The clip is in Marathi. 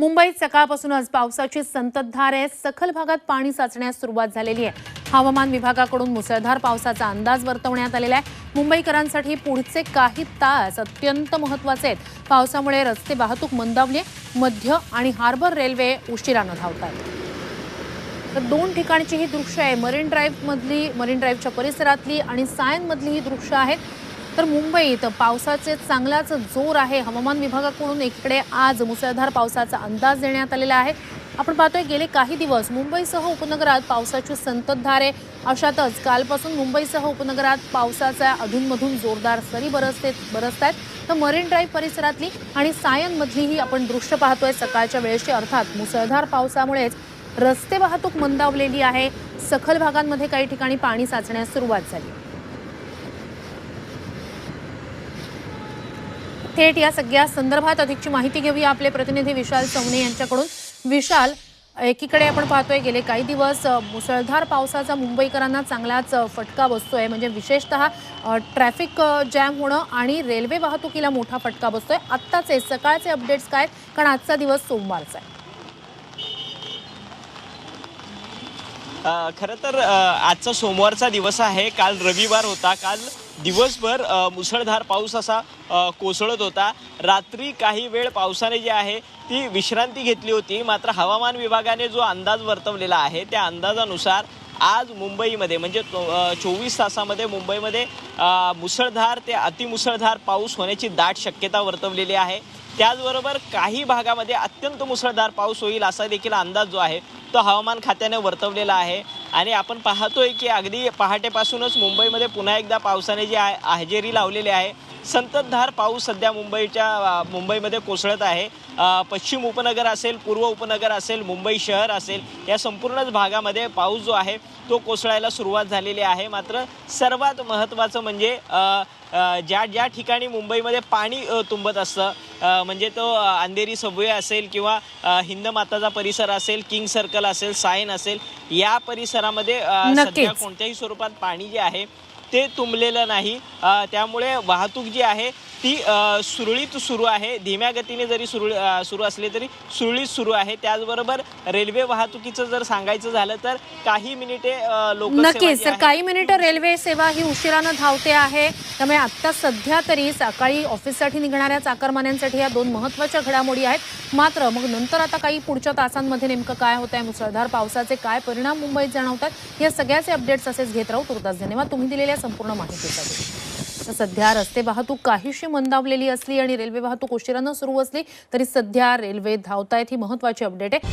मुंबईत सकाळपासूनच पावसाची संततधार आहे. सखल भागात पाणी साचण्यास सुरुवात झालेली आहे. हवामान विभागाकडून मुसळधार पावसाचा अंदाज वर्तवण्यात आलेला आहे. मुंबईकरांसाठी पुढचे काही तास अत्यंत महत्त्वाचे आहेत. पावसामुळे रस्ते वाहतूक मंदावली मध्य आणि हार्बर रेल्वे उशिरानं धावत आहेत तर दोन ठिकाणची ही दृश्य आहे. मरीन ड्राईव्ह मधली मरीन ड्राईव्हच्या परिसरातली आणि सायनमधली ही दृश्य आहेत तर मुंबईत पावसाचे चांगलाच जोर आहे. हवामान विभागाकडून एकीकडे आज मुसळधार पावसाचा अंदाज देण्यात आलेला आहे. आपण पाहतोय गेले काही दिवस मुंबईसह उपनगरात पावसाची संततधार आहे. अशातच कालपासून मुंबईसह उपनगरात पावसाच्या अधूनमधून जोरदार सरी बरसते बरसत आहेत तर मरीन ड्राईव्ह परिसरातली आणि सायनमधलीही आपण दृश्य पाहतोय. सकाळच्या वेळेची अर्थात मुसळधार पावसामुळेच रस्ते वाहतूक मंदावलेली आहे. सखल भागांमध्ये काही ठिकाणी पाणी साचण्यास सुरुवात झाली. थेट या सगळ्या संदर्भात अधिकची माहिती घेऊया आपले प्रतिनिधी विशाल चौने यांच्याकडून. विशाल एकीकडे आपण पाहतोय गेले काही दिवस मुसळधार पावसाचा मुंबईकरांना चांगलाच फटका बसतोय. म्हणजे विशेषतः ट्रॅफिक जॅम होणं आणि रेल्वे वाहतुकीला मोठा फटका बसतोय. आत्ताचे सकाळचे अपडेट्स काय? आहेत? कारण आजचा दिवस सोमवारचा आहे. खरं तर आजचा सोमवारचा दिवस आहे. काल रविवार होता. काल दिवसभर मुसळधार पाऊस असा कोसळत होता. रात्री काही वेळ पावसाने जी आहे ती विश्रांती घेतली होती. मात्र हवामान विभागाने जो अंदाज वर्तवलेला आहे त्या अंदाजानुसार आज मुंबईमध्ये म्हणजे चोवीस तासामध्ये मुंबईमध्ये मुसळधार ते अतिमुसळधार पाऊस होण्याची दाट शक्यता वर्तवलेली आहे. त्याचबरोबर काही भागामध्ये अत्यंत मुसळधार पाऊस होईल असा देखील अंदाज जो आहे तो हवामान खात्याने वर्तवलेला आहे. आणि आपण पाहतोय की अगदी पहाटेपासूनच मुंबईमध्ये पुन्हा एकदा पावसाने जी हजेरी लावलेली आहे संततधार पाऊस सध्या मुंबईच्या मुंबईमध्ये कोसळत आहे. पश्चिम उपनगर असेल पूर्व उपनगर असेल मुंबई शहर असेल या संपूर्णच भागामध्ये पाऊस जो आहे तो कोसळायला सुरुवात झालेली आहे. मात्र सर्वात महत्त्वाचं म्हणजे ज्या ज्या ठिकाणी मुंबईमध्ये पाणी तुंबत असतं म्हणजे तो अंधेरी सबवे असेल किंवा हिंद हिंदमाताचा परिसर असेल किंग सर्कल असेल सायन असेल या परिसर परिसरामध्ये. सध्या कोणत्याही स्वरूपात पाणी जे आहे ते तुंबलेलं नाही. त्यामुळे वाहतूक जी आहे ती सुरळीत सुरू आहे. धीम्या गतीने जरी सुरळी अ, सुरू असली तरी सुरळीत सुरू आहे. त्याचबरोबर रेल्वे वाहतुकीचं जर सांगायचं झालं तर काही मिनिटे लोकसेवा नक्कीच तर काही मिनिटं रेल्वे सेवा ही उशिरानं धावते आहे. त्यामुळे आत्ता सध्या तरी सकाळी ऑफिससाठी निघणाऱ्या चाकरमान्यांसाठी या दोन महत्त्वाच्या घडामोडी आहेत. मात्र मग नंतर आता काही पुढच्या तासांमध्ये नेमकं काय होत आहे मुसळधार पावसाचे काय परिणाम मुंबईत जाणवतात या सगळ्याचे अपडेट्स असेच घेत राहू. तुर्तास धन्यवाद. तुम्ही दिलेल्या संपूर्ण माहिती तर सध्या रस्ते वाहतूक काहीशी मंदावलेली असली आणि रेल्वे वाहतूक उशिरानं सुरू असली तरी सध्या रेल्वे धावतायत ही महत्वाची अपडेट आहे.